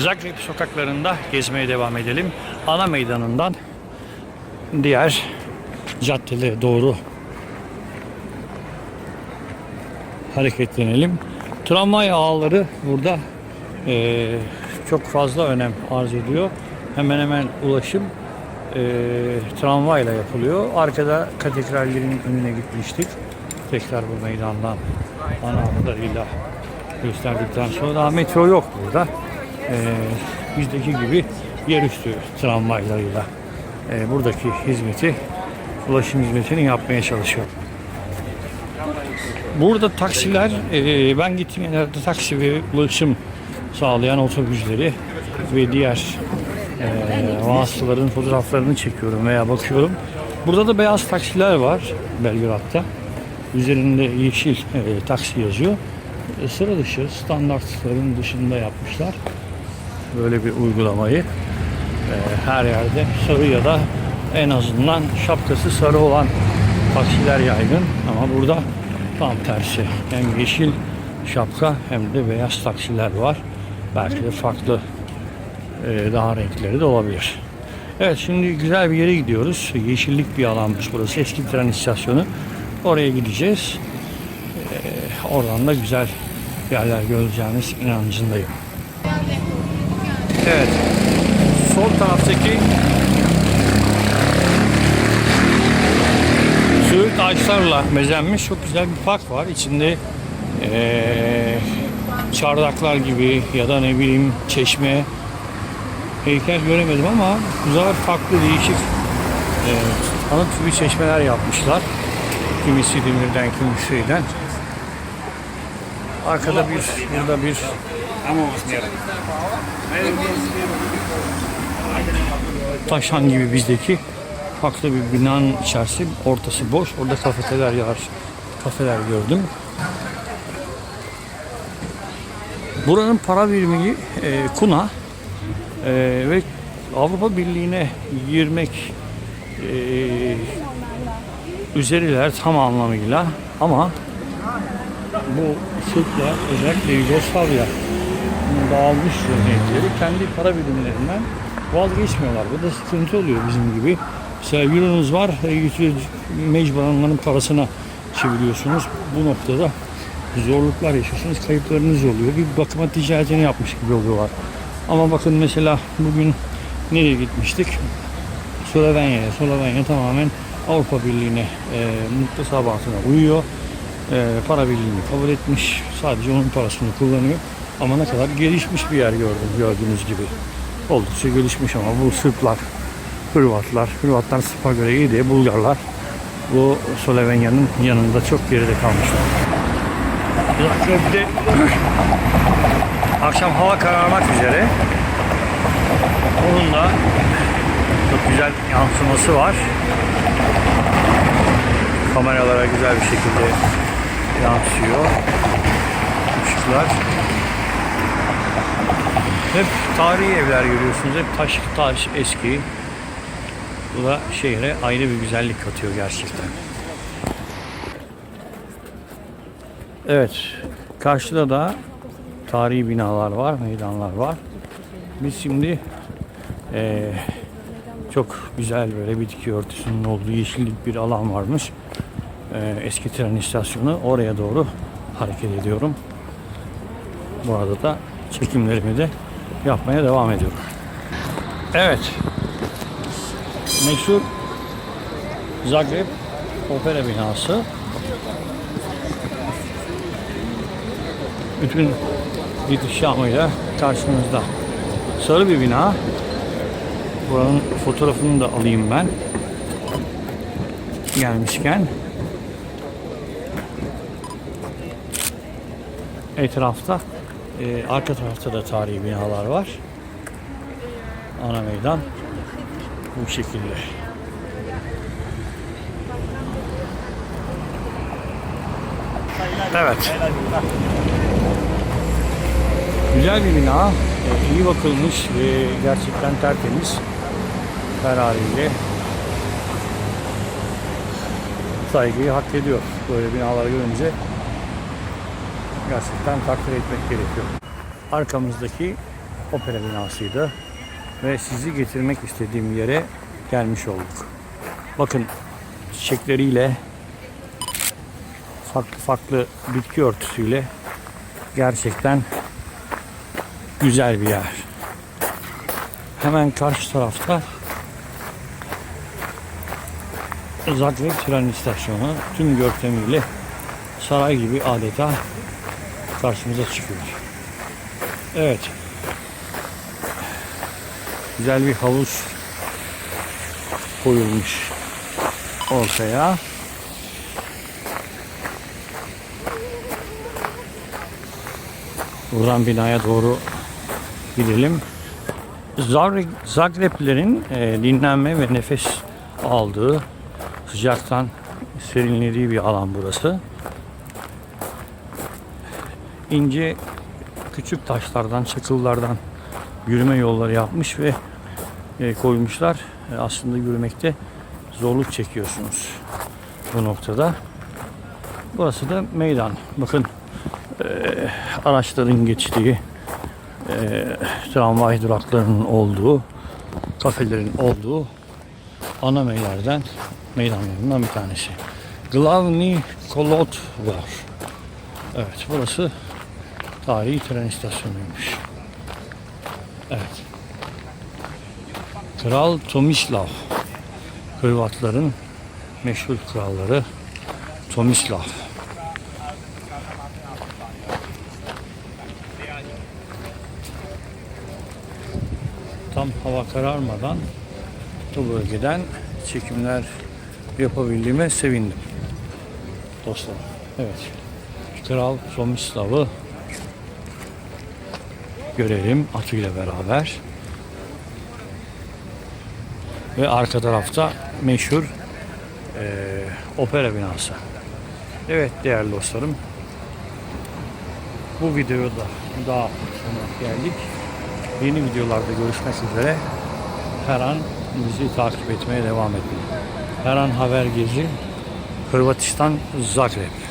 Zagreb sokaklarında gezmeye devam edelim. Ana meydanından diğer caddelere doğru hareketlenelim. Tramvay ağları burada eee, çok fazla önem arz ediyor. Hemen hemen ulaşım eee tramvayla yapılıyor. Arkada katedrallerin önüne gitmiştik. Tekrar bu meydandan ana hatlarıyla gösterdikten sonra daha metro yok burada. Eee, bizdeki gibi yerüstü tramvaylarıyla eee, buradaki hizmeti ulaşım hizmetini yapmaya çalışıyor. Burada taksiler, e, ben gittiğim yerlerde taksi ve ulaşım sağlayan otobüsleri ve diğer e, fotoğraflarını çekiyorum veya bakıyorum. Burada da beyaz taksiler var Belgrad'da. Üzerinde yeşil e, taksi yazıyor. E, sıra dışı standartların dışında yapmışlar. Böyle bir uygulamayı. E, her yerde sarı ya da en azından şapkası sarı olan taksiler yaygın ama burada tam tersi. Hem yeşil şapka hem de beyaz taksiler var. Belki de farklı e, daha renkleri de olabilir. Evet şimdi güzel bir yere gidiyoruz. Yeşillik bir alanmış burası. Eski tren istasyonu. Oraya gideceğiz. E, oradan da güzel yerler göreceğiniz inancındayım. Evet. Sol taraftaki Söğüt ağaçlarla bezenmiş çok güzel bir park var. İçinde eee, çardaklar gibi ya da ne bileyim çeşme heykel göremedim ama güzel farklı değişik eee anıt gibi çeşmeler yapmışlar. Kimisi demirden, kimisi şeyden. Arkada bir, burada bir taşan gibi bizdeki farklı bir binanın içerisi ortası boş. Orada kafeteler var. Kafeler gördüm. Buranın para birimi e, kuna E, ve Avrupa Birliği'ne girmek e, üzeriler tam anlamıyla ama bu Türkler özellikle Yugoslavya dağılmış cumhuriyetleri kendi para birimlerinden vazgeçmiyorlar. Bu da sıkıntı oluyor bizim gibi. Mesela euronuz var, e, mecburen onların parasına çeviriyorsunuz. Bu noktada zorluklar yaşıyorsunuz, kayıplarınız oluyor. Bir bakıma ticaretini yapmış gibi oluyorlar. Ama bakın mesela bugün nereye gitmiştik? Slovenya'ya. Slovenya tamamen Avrupa Birliği'ne e, muktesabatına uyuyor. E, para birliğini kabul etmiş. Sadece onun parasını kullanıyor. Ama ne kadar gelişmiş bir yer gördüm gördüğünüz gibi. Oldukça gelişmiş ama bu Sırplar, Hırvatlar, Hırvatlar Sırp'a göre iyi diye Bulgarlar bu Slovenya'nın yanında çok geride kalmışlar. Zagreb'de akşam hava kararmak üzere. Onun da çok güzel yansıması var. Kameralara güzel bir şekilde yansıyor. Işıklar. Hep tarihi evler görüyorsunuz. Hep taş taş eski. Bu da şehre ayrı bir güzellik katıyor gerçekten. Evet. Karşıda da tarihi binalar var, meydanlar var. Biz şimdi eee, çok güzel böyle bitki örtüsünün olduğu yeşillik bir alan varmış. Eee, eski tren istasyonu oraya doğru hareket ediyorum. Bu arada da çekimlerimi de yapmaya devam ediyorum. Evet. Meşhur Zagreb Opera binası. Bütün ihtişamıyla karşınızda. Sarı bir bina. Buranın fotoğrafını da alayım ben. Gelmişken. Etrafta e, arka tarafta da tarihi binalar var. Ana meydan bu şekilde. Evet. Güzel bir bina. iyi bakılmış ve gerçekten tertemiz. Her haliyle saygıyı hak ediyor. Böyle binaları görünce gerçekten takdir etmek gerekiyor. Arkamızdaki opera binasıydı. Ve sizi getirmek istediğim yere gelmiş olduk. Bakın çiçekleriyle farklı farklı bitki örtüsüyle gerçekten güzel bir yer. Hemen karşı tarafta Zagreb tren istasyonu tüm görkemiyle saray gibi adeta karşımıza çıkıyor. Evet. Güzel bir havuz koyulmuş ortaya. Buradan binaya doğru gidelim. Zagre- Zagreblilerin e, dinlenme ve nefes aldığı, sıcaktan serinlediği bir alan burası. İnce küçük taşlardan, çakıllardan yürüme yolları yapmış ve e, koymuşlar. E, aslında yürümekte zorluk çekiyorsunuz bu noktada. Burası da meydan. Bakın e, araçların geçtiği, e, tramvay duraklarının olduğu, kafelerin olduğu ana meylerden, meydanlarından bir tanesi. Glavni Kolot var. Evet, burası tarihi tren istasyonuymuş. Evet. Kral Tomislav. Hırvatların meşhur kralları Tomislav. Tam hava kararmadan bu bölgeden çekimler yapabildiğime sevindim. Dostlar. Evet. Kral Tomislav'ı görelim atıyla beraber. Ve arka tarafta meşhur eee, opera binası. Evet değerli dostlarım. Bu videoda daha sonra geldik. Yeni videolarda görüşmek üzere. Her an bizi takip etmeye devam edin. Her an haber gezi. Hırvatistan Zagreb.